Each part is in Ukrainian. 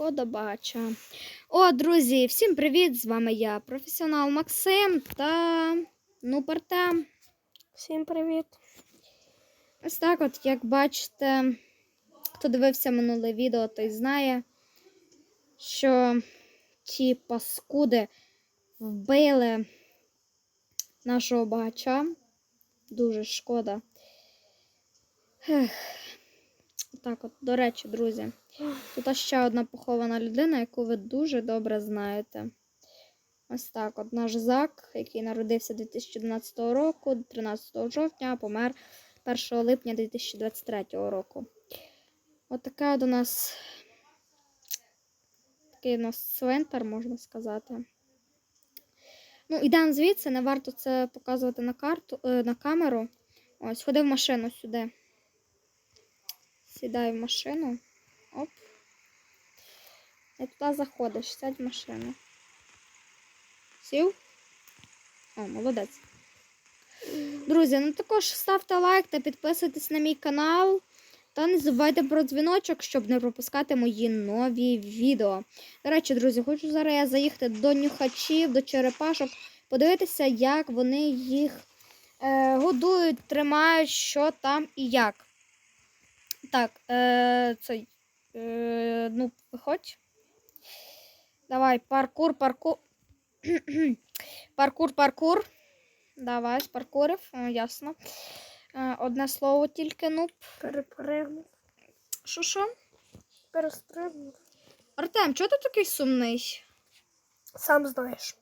шкода бача. О, друзі, всім привіт! З вами я, професіонал Максим та ну, Артем. Всім привіт. Ось так, от, як бачите, хто дивився минуле відео, той знає, що ті паскуди вбили нашого багача. Дуже шкода. Ех. Так, от, до речі, друзі, тут ще одна похована людина, яку ви дуже добре знаєте. Ось так, от наш Зак, який народився 2012 року, 13 жовтня, помер 1 липня 2023 року. От така от у нас такий у нас цвинтар, можна сказати. Ну, ідемо звідси, не варто це показувати на карту, е, на камеру. Ось, ходи в машину сюди. Сідай в машину. Оп. І туди заходиш, сядь в машину. Сів? О, молодець. Друзі, ну також ставте лайк та підписуйтесь на мій канал. Та не забувайте про дзвіночок, щоб не пропускати мої нові відео. До речі, друзі, хочу зараз я заїхати до нюхачів, до черепашок, подивитися, як вони їх е, годують, тримають, що там і як. Так, е, цей, е, ну, виходь. Давай, паркур, паркур. паркур, паркур. Давай, паркурив, ясно. Е, одне слово тільки, ну. Перепригнув. Що що? Перестрибнув. Артем, чого ти такий сумний? Сам знаєш.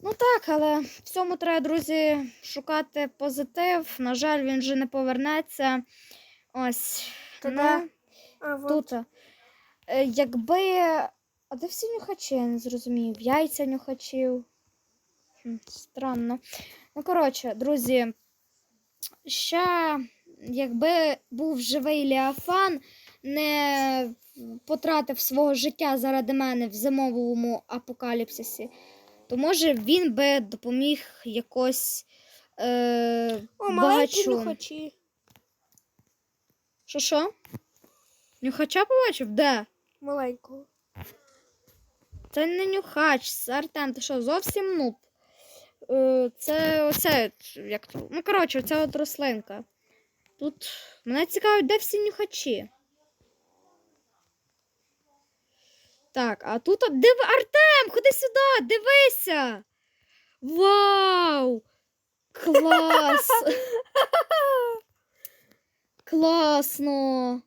Ну так, але в цьому треба, друзі, шукати позитив. На жаль, він вже не повернеться. Ось. Та ну. А, вот. тут. Е, Якби. А де всі нюхачі, я не зрозумів. Яйця нюхачів. Хм, Странно. Ну, коротше, друзі, ще якби був живий Леофан, не потратив свого життя заради мене в зимовому апокаліпсисі, то може він би допоміг якось е, О, маленькі багачу. Що що? Нюхача побачив? Де? Маленького. Це не нюхач, Артем, ти що, зовсім нуб? Е, Це оце, як то. Ну, коротше, ця от рослинка. Тут мене цікавить, де всі нюхачі. Так, а тут диви Артем, ходи сюди, дивися. Вау! Клас! Класно!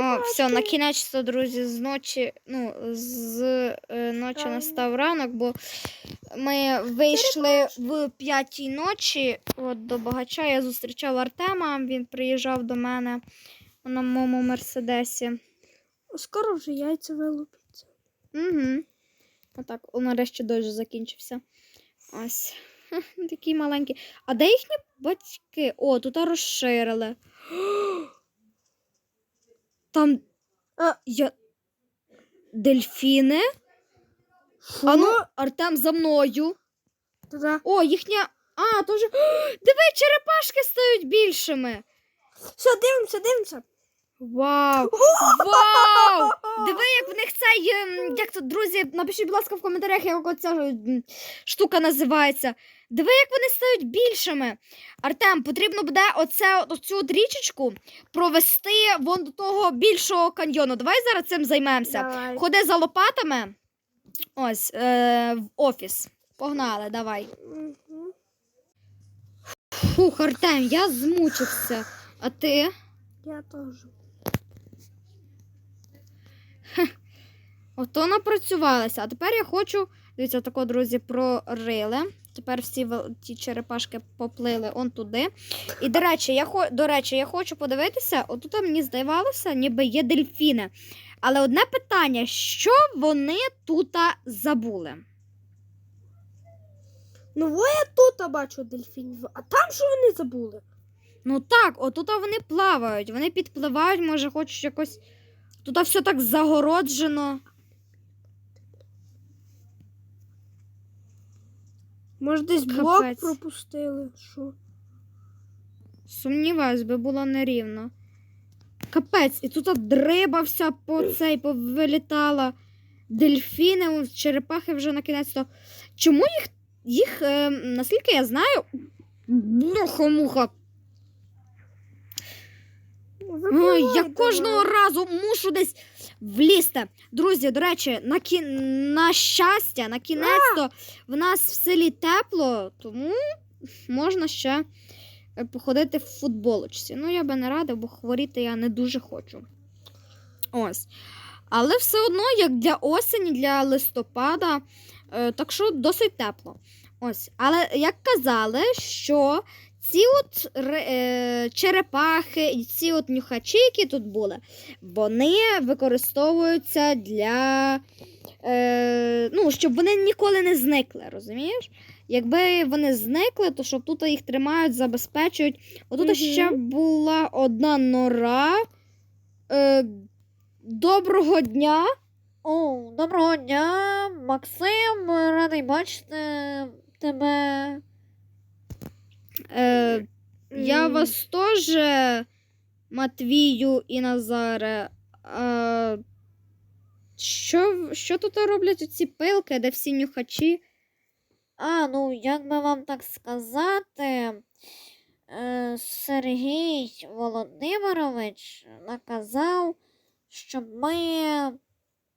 О, все, на кінець, друзі, з ночі, ну, з е, ночі настав ранок, бо ми вийшли в п'ятій ночі от, до багача. Я зустрічав Артема, він приїжджав до мене на моєму мерседесі. Скоро вже яйця вилупляться. Угу. Отак, нарешті дощ закінчився. Ось. Такі маленькі. А де їхні батьки? О, тут розширили. Там. Я... Дельфіни? А ну, Артем за мною. Туди. О, їхня. А, то вже. Диви, черепашки стають більшими. Все, дивимося, дивимося. Вау! Вау! Як цей. ем, Як тут, друзі, напишіть, будь ласка, в коментарях, як оця штука називається. Диви, як вони стають більшими. Артем, потрібно буде оце, оцю річечку провести вон до того більшого каньйону. Давай зараз цим займемося. Давай. Ходи за лопатами. Ось, е, в офіс. Погнали, давай. Фух, Артем, я змучився. А ти? Я теж. Ото напрацювалася. А тепер я хочу. Дивіться, тако, друзі, прорили. Тепер всі ті черепашки поплили он туди. І, до речі, я, хо... до речі, я хочу подивитися, отут мені здавалося, ніби є дельфіни. Але одне питання: що вони тут забули? Ну, во я тут бачу дельфінів, а там що вони забули? Ну так, отут вони плавають, вони підпливають, може, хочуть якось. Тут все так загороджено. Може, десь блок Капець. пропустили? Що? Сумніваюсь, би було нерівно. капець. І тут дриба вся по цей повилітала. Дельфіни, черепахи вже на кінець. то Чому їх, їх е, наскільки я знаю, муха-муха. Ой, я кожного разу мушу десь влізти. Друзі, до речі, на, кі... на щастя, на кінець-то в нас в селі тепло, тому можна ще е, походити в футболочці. Ну, я би не рада, бо хворіти я не дуже хочу. Ось. Але все одно, як для осені, для листопада, е, так що досить тепло. Ось. Але як казали, що ці от е, черепахи і ці от нюхачі, які тут були, вони використовуються для. Е, ну, щоб вони ніколи не зникли, розумієш? Якби вони зникли, то щоб тут їх тримають, забезпечують. Отут Мгм. ще була одна нора. Е, доброго дня. О, доброго дня, Максим. Радий бачити тебе. Е, я вас теж, Матвію і Назаре. А, що, що тут роблять ці пилки, де всі нюхачі? А, ну, як би вам так сказати, е, Сергій Володимирович наказав, щоб ми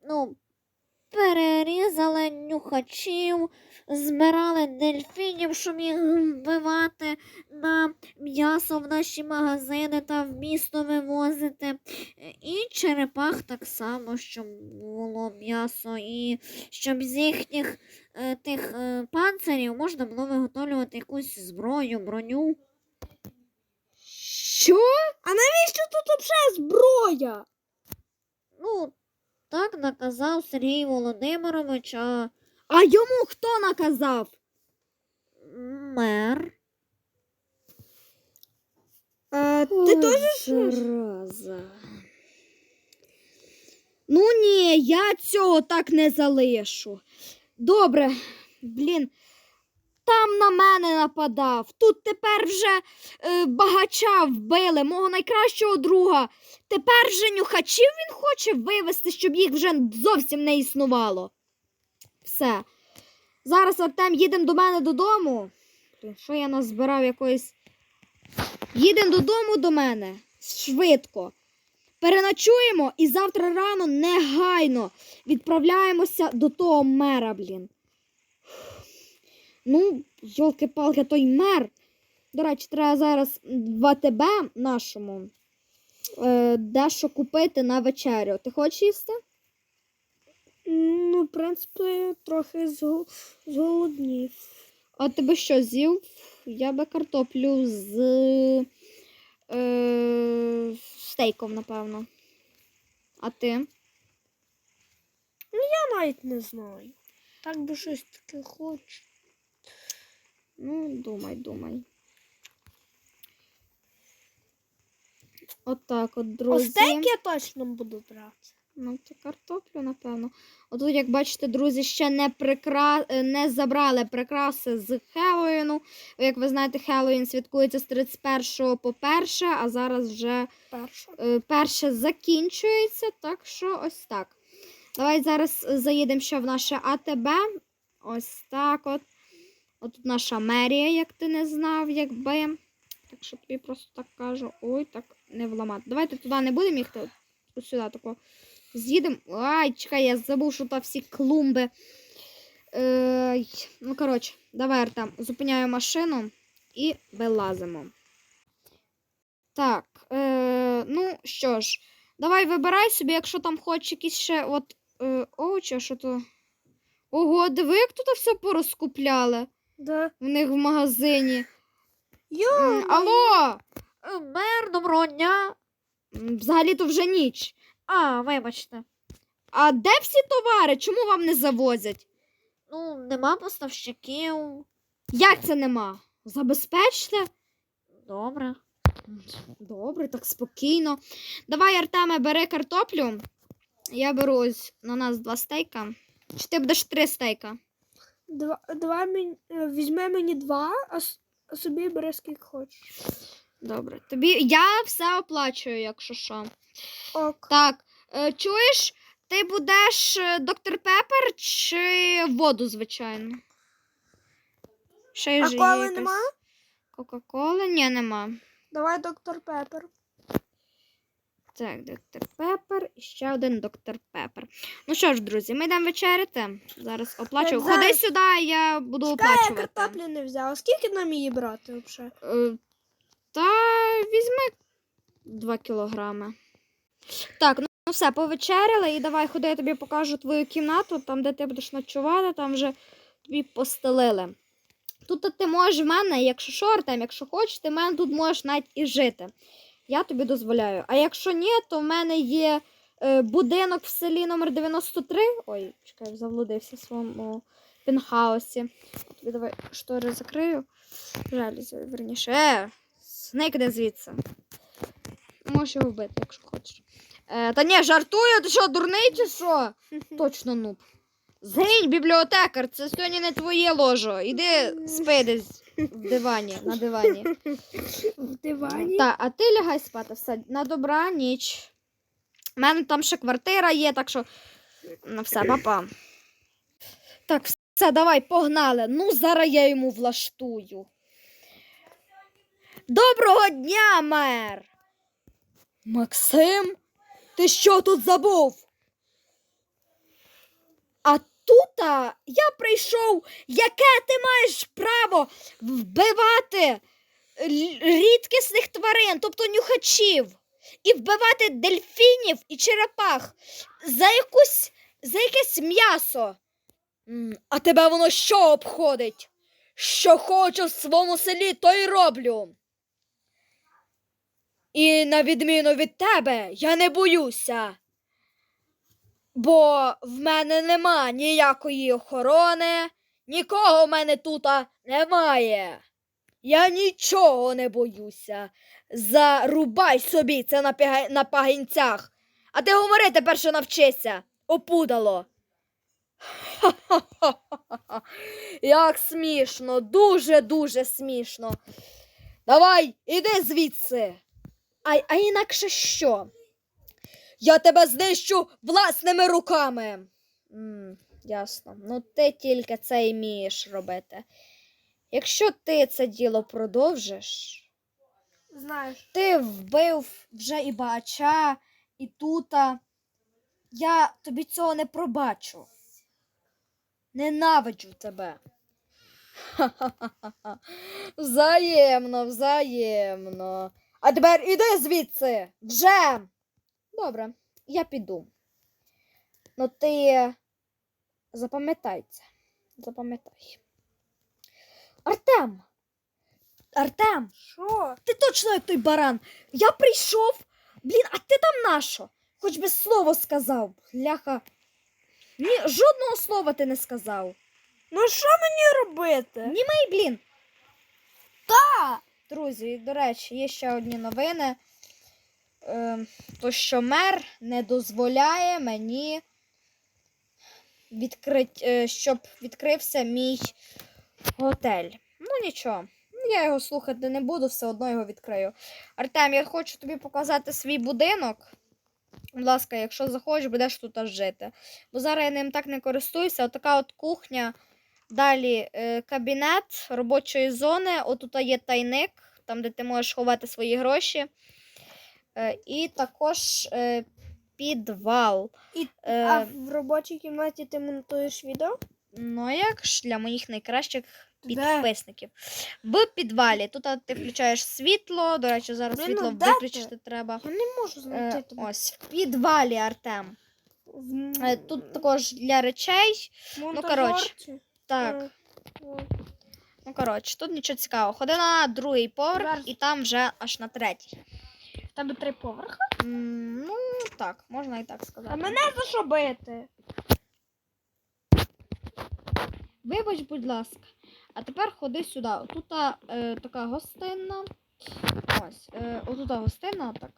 ну, перерізали нюхачів, збирали дельфінів, щоб їх вбивати на м'ясо в наші магазини та в місто вивозити. І черепах так само, щоб було м'ясо, і щоб з їхніх е, тих е, панцирів можна було виготовлювати якусь зброю, броню. Що? А навіщо тут взагалі зброя? Ну, так наказав Сергій Володимирович, а. А йому хто наказав? Мер. А, ти теж? Зараза. Ну ні, я цього так не залишу. Добре, блін. Там на мене нападав. Тут тепер вже е, багача вбили, мого найкращого друга. Тепер же нюхачів він хоче вивезти, щоб їх вже зовсім не існувало. Все. Зараз Артем їдемо до мене додому. Що я назбирав якоїсь. Їдемо додому до мене швидко. Переночуємо і завтра рано негайно відправляємося до того мера, блін. Ну, йолки-палки, той мер. До речі, треба зараз в АТБ нашому е, дещо купити на вечерю. Ти хочеш їсти? Ну, в принципі, трохи зголоднів. А ти би що з'їв? Я би картоплю з е, стейком, напевно. А ти? Ну, Я навіть не знаю. Так би щось таке хочу. Ну, думай, думай. От так от, друзі. Остейк я точно буду брати. Ну, це картоплю, напевно. Отут, як бачите, друзі, ще не, прикра... е, не забрали прикраси з Хеллоїну. Як ви знаєте, Хеллоїн святкується з 31 по 1, а зараз вже Перша. е, перше закінчується. Так що ось так. Давай зараз заїдемо ще в наше АТБ. Ось так от. От тут наша мерія, як ти не знав, якби. Так що тобі просто так кажу. Ой, так не вламати. Давайте туди не будемо їхати. От сюди тако. З'їдемо. Ай, чекай, я забув, що там всі клумби. Е, ну, коротше, давай Артем, зупиняю машину і вилазимо. Так, е, ну що ж, давай вибирай собі, якщо там хочеш якісь ще от е, а що то. Ого, диви, як тут все порозкупляли Да. в них в магазині. Йо, Алло! Е, Мер, доброго дня. Взагалі-то вже ніч. А, вибачте. А де всі товари? Чому вам не завозять? Ну, нема поставщиків. Як це нема? Забезпечте? Добре. Добре, так спокійно. Давай, Артеме, бери картоплю. Я беру ось на нас два стейка. Чи ти будеш три стейка? Два, два мені, е, візьми мені два, а, собі бери скільки хочеш. Добре. Тобі я все оплачую, якщо що. Ок. Так, е, чуєш, ти будеш е, доктор Пепер чи воду, звичайно? Ще й А коли нема? Кока-коли? Ні, нема. Давай доктор Пепер. Так, доктор Пепер і ще один доктор Пепер. Ну що ж, друзі, ми йдемо вечеряти. Зараз оплачу. Так, Ходи зараз. сюди, я буду Чекай, я оплачувати. картоплі не взяла. Скільки нам її брати взагалі? Е, Та візьми 2 кілограми. Так, ну ну все, повечеряли, і давай ходи, я тобі покажу твою кімнату, там, де ти будеш ночувати, там вже тобі постелили. Тут ти можеш в мене, якщо що, Артем, якщо хочеш, ти в мене тут можеш навіть і жити. Я тобі дозволяю. А якщо ні, то в мене є е, будинок в селі номер 93. Ой, чекай, заблудився в своєму пінхаусі. Тобі давай штори закрию. Жалюзі, верніше. Е, Снейк іде звідси. Можеш його вбити, якщо хочеш. Е, та ні, жартую, ти що, дурний чи що? Точно нуб. Згинь, бібліотекар, це сьогодні не твоє ложо. Іди спи десь в дивані, на дивані. В дивані. Так, а ти лягай спати, все, на добра ніч. У мене там ще квартира є, так що ну все, папа. Так, все, давай, погнали. Ну, зараз я йому влаштую. Доброго дня, мер. Максим, ти що тут забув? А тут я прийшов, яке ти маєш право вбивати рідкісних тварин, тобто нюхачів, і вбивати дельфінів і черепах за якусь за якесь м'ясо. А тебе воно що обходить? Що хочу в своєму селі, то й роблю. І на відміну від тебе, я не боюся. Бо в мене нема ніякої охорони, нікого в мене тут немає. Я нічого не боюся. Зарубай собі це на, піга- на пагінцях. А ти говорити перше навчися, опудало. Ха-ха-ха-ха. Як смішно, дуже-дуже смішно. Давай, іди звідси. А, а інакше що? Я тебе знищу власними руками. м ясно. Ну ти тільки це і вмієш робити. Якщо ти це діло продовжиш, Знаєш. ти вбив вже і багача, і тута. Я тобі цього не пробачу. Ненавиджу тебе. Взаємно, взаємно. А тепер іди звідси. Вже. Добре, я піду. Ну ти запам'ятай це. Запам'ятай. Артем! Артем! Що? Ти точно як той баран. Я прийшов. Блін, а ти там нащо? Хоч би слово сказав. Бляха. Ні, жодного слова ти не сказав. Ну що мені робити? Німей, блін. Та! Друзі, до речі, є ще одні новини. Е, то, що мер не дозволяє мені відкрить, е, щоб відкрився мій готель. Ну нічого. Я його слухати не буду, все одно його відкрию. Артем, я хочу тобі показати свій будинок. Будь ласка, якщо захочеш, будеш тут аж жити. Бо зараз я ним так не користуюся. Отака от кухня. Далі е, кабінет робочої зони. Отут є тайник, там, де ти можеш ховати свої гроші. Е, і також е, підвал. І, Е, А в робочій кімнаті ти монтуєш відео? Ну, як ж для моїх найкращих Де? підписників. В підвалі. Тут а, ти включаєш світло. До речі, зараз Блін, ну світло де виключити треба. Я не можу знайти Е, тебе. ось, в підвалі, Артем. В Е, тут також для речей. монтажерці. Так, Е, о. ну коротше, тут нічого цікавого. Ходи на другий поверх і там вже аж на третій. Тебе три поверхи. М, ну, так, можна і так сказати. А мене за що бити? Вибач, будь ласка. А тепер ходи сюди. Тут е, така гостинна. Ось, е, отут гостинна. Так.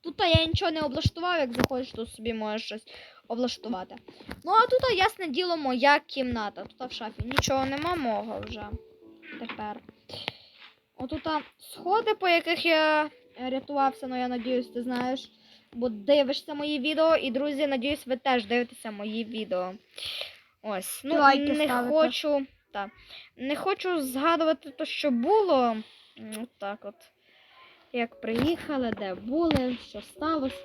Тут я нічого не облаштував, як захочеш, тут собі можеш щось облаштувати. Ну, а тут, ясне діло, моя кімната. Тут в шафі нічого нема мого вже. Тепер. Отут сходи, по яких я рятувався, ну я надіюсь, ти знаєш. Бо дивишся мої відео, і друзі, надіюсь, ви теж дивитеся мої відео. Ось. Ну, Лайки не ставите. хочу. Так. Не хочу згадувати те, що було. От так от. Як приїхали, де були, що сталося.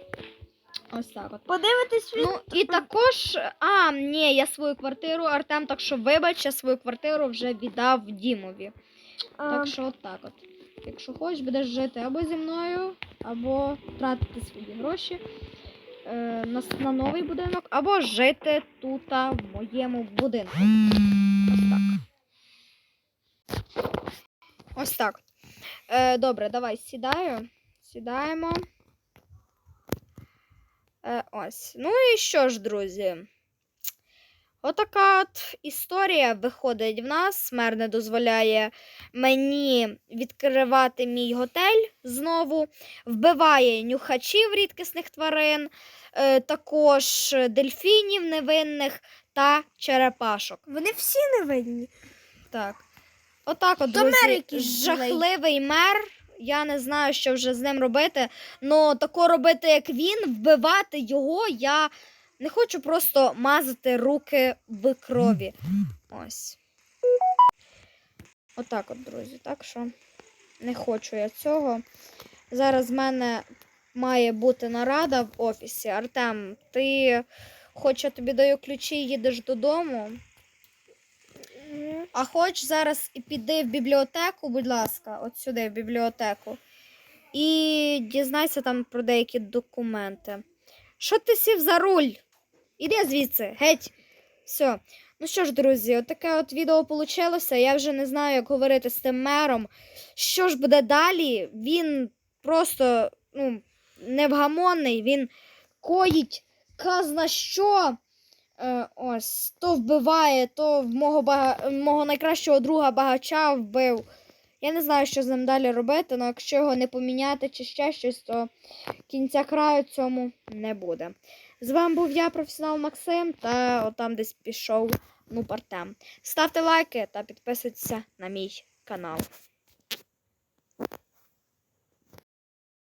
Ось так от. Подивитись від... Ну і також, а, ні, я свою квартиру, Артем, так що вибач, я свою квартиру вже віддав Дімові. а, Так що от так от. Якщо хочеш, будеш жити або зі мною, або тратити свої гроші е, на, на новий будинок, або жити тут, в моєму будинку. Ось так. Ось так. Е, добре, давай сідаю. Сідаємо. Е, ось. Ну і що ж, друзі? Отака от історія виходить в нас. Мер не дозволяє мені відкривати мій готель знову. Вбиває нюхачів рідкісних тварин, е, також дельфінів невинних та черепашок. Вони всі невинні. Так. Отак от, друзі, жахливий мер. Я не знаю, що вже з ним робити. Но тако робити, як він, вбивати його, я не хочу просто мазати руки в крові. Ось. Отак от, друзі. Так що не хочу я цього. Зараз в мене має бути нарада в офісі. Артем, ти хоч я тобі даю ключі, їдеш додому. А хоч зараз і піди в бібліотеку, будь ласка, от сюди, в бібліотеку. І дізнайся там про деякі документи. Що ти сів за руль? Іди звідси, геть. Все. Ну що ж, друзі, от таке от відео вийшло. Я вже не знаю, як говорити з тим мером. Що ж буде далі? Він просто ну, невгамонний, він коїть казна що. Е, ось, то вбиває, то в мого, бага... мого найкращого друга багача вбив. Я не знаю, що з ним далі робити, але якщо його не поміняти чи ще щось, то кінця краю цьому не буде. З вами був я, професіонал Максим, та отам десь пішов ну, Артем. Ставте лайки та підписуйтесь на мій канал.